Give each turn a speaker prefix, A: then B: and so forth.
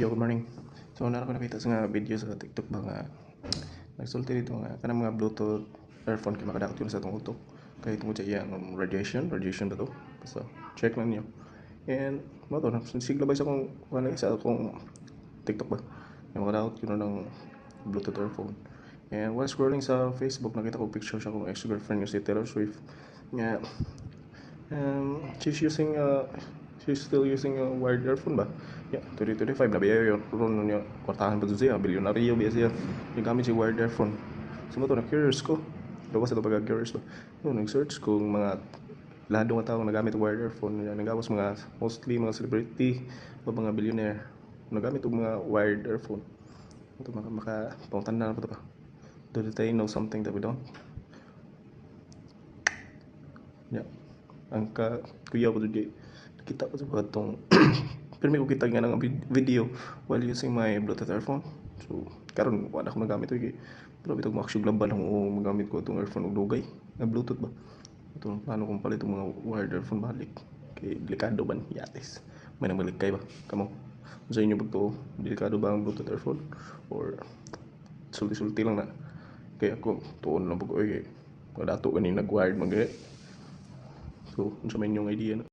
A: Yo, good morning. So, na ako nakita sa nga video sa TikTok ba nga nagsulti dito nga kanang mga Bluetooth earphone kay makadakot yun sa itong utok. Kaya tungkol sa iyang um, radiation, radiation ba to? So, check lang niyo. And, mo to, sigla ba sa kung wala isa akong TikTok ba? Yung makadakot yun ng Bluetooth earphone. And while scrolling sa Facebook, nakita ko picture siya kung ex-girlfriend niya si Taylor Swift. Nga, um, she's using uh, she's still using a wired earphone ba? Yeah, 2025 na biya yun. Ron niya, kwartahan pa siya, bilyonaryo biya siya. Yung gamit si wired earphone. So mo to, na-curious ko. Gawas ito pagka-curious ba? No, nag-search ko ng mga lahat ng mga tao nagamit wired earphone. Yan, nagawas mga, mostly mga celebrity o mga billionaire. Nagamit ang mga wired earphone. Ito, maka, maka pangtanda na pa ito pa. Do they know something that we don't? Yeah. Ang ka kuya ko today, nakita ko sa itong pero may kita nga ng vid- video while using my Bluetooth earphone. So, karon wala ko magamit ito. Pero bitog maksyon laban ako magamit ko itong earphone ug dugay na Bluetooth ba. Ito, paano kung palit itong mga wired earphone balik. Kay delikado ba yatis? May namalikay ba? Kamo. Sa inyo pag to, delikado ba ang Bluetooth earphone? Or sulti-sulti lang na. Kaya ako, tuon lang pag, oy, wala to kanina nag-wired mag So, unsa man yung idea na.